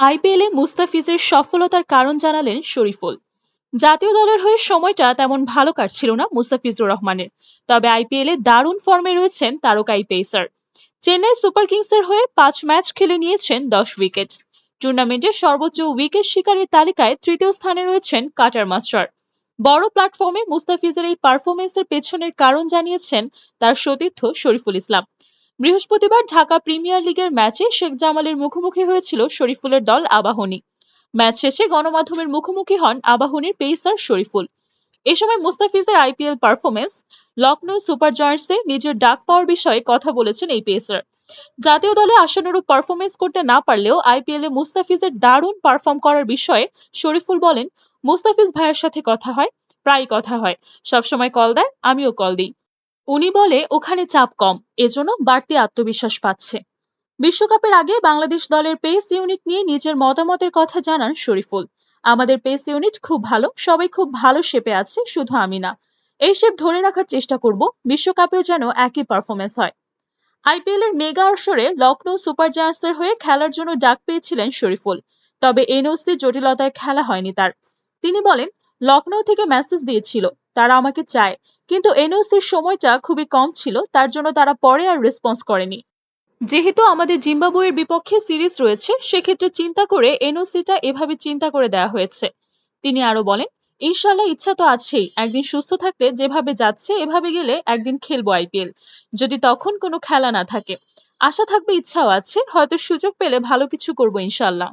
আইপিএলে মুস্তাফিজের সফলতার কারণ জানালেন শরীফুল। জাতীয় দলের হয়ে সময়টা তেমন ভালো কাটছিল না মুস্তাফিজুর রহমানের। তবে আইপিএলে দারুণ ফর্মে রয়েছেন তারকা এই পেসার। চেন্নাই সুপার কিংসের হয়ে পাঁচ ম্যাচ খেলে নিয়েছেন দশ উইকেট। টুর্নামেন্টের সর্বোচ্চ উইকেট শিকারের তালিকায় তৃতীয় স্থানে রয়েছেন কাটার মাস্টার। বড় প্ল্যাটফর্মে মুস্তাফিজের এই পারফরমেন্সের পেছনের কারণ জানিয়েছেন তার সতীর্থ শরীফুল ইসলাম। বৃহস্পতিবার ঢাকা প্রিমিয়ার লিগের ম্যাচে শেখ জামালের মুখোমুখি হয়েছিল শরীফুলের দল আবাহনী। ম্যাচ শেষে গণমাধ্যমের মুখোমুখি হন আবাহনীর পেসার শরীফুল। এ সময় মুস্তাফিজের আইপিএল পারফরমেন্স লখনৌ সুপার জয়ান্টসে নিজের ডাক পাওয়ার বিষয়ে কথা বলেছেন এই পেসার। জাতীয় দলে আশানুরূপ পারফরমেন্স করতে না পারলেও আইপিএল এ মুস্তাফিজের দারুণ পারফর্ম করার বিষয়ে শরীফুল বলেন, মুস্তাফিজ ভাইয়ের সাথে কথা হয় প্রায় কথা হয়। সবসময় কল দেয়, আমিও কল দিই। উনি বলে, ওখানে চাপ কম। এজন্য বাড়তি আত্মবিশ্বাস পাচ্ছে। বিশ্বকাপের আগে বাংলাদেশ দলের পেস ইউনিট নিয়ে নিজের মতামতের কথা জানান শরীফুল। আমাদের পেস ইউনিট খুব ভালো, সবাই খুব ভালো শেপে আছে, শুধু আমি না। এই শেপ ধরে রাখার চেষ্টা করব, বিশ্বকাপেও যেন একই পারফরমেন্স হয়। আইপিএল এর মেগা আসরে লখনৌ সুপার জায়ান্টসের হয়ে খেলার জন্য ডাক পেয়েছিলেন শরীফুল, তবে এনওসি জটিলতায় খেলা হয়নি তার। তিনি বলেন লখনৌ থেকে মেসেজ দিয়েছিল তারা আমাকে চায়। কিন্তু এনওসির সময়টা খুবই কম ছিল, তার জন্য তারা পরে আর রেসপন্স করেনি। যেহেতু আমাদের জিম্বাবুয়ের বিপক্ষে সিরিজ রয়েছে, সেক্ষেত্রে চিন্তা করে এনওসিটা এভাবে চিন্তা করে দেওয়া হয়েছে। তিনি আরও বলেন ইনশাল্লাহ ইচ্ছা তো আছেই, একদিন সুস্থ থাকলে যেভাবে যাচ্ছে, এভাবে গেলে একদিন খেলব আইপিএল যদি তখন কোনো খেলা না থাকে। আশা থাকবে ইচ্ছাও আছে, হয়তো সুযোগ পেলে ভালো কিছু করব ইনশাল্লাহ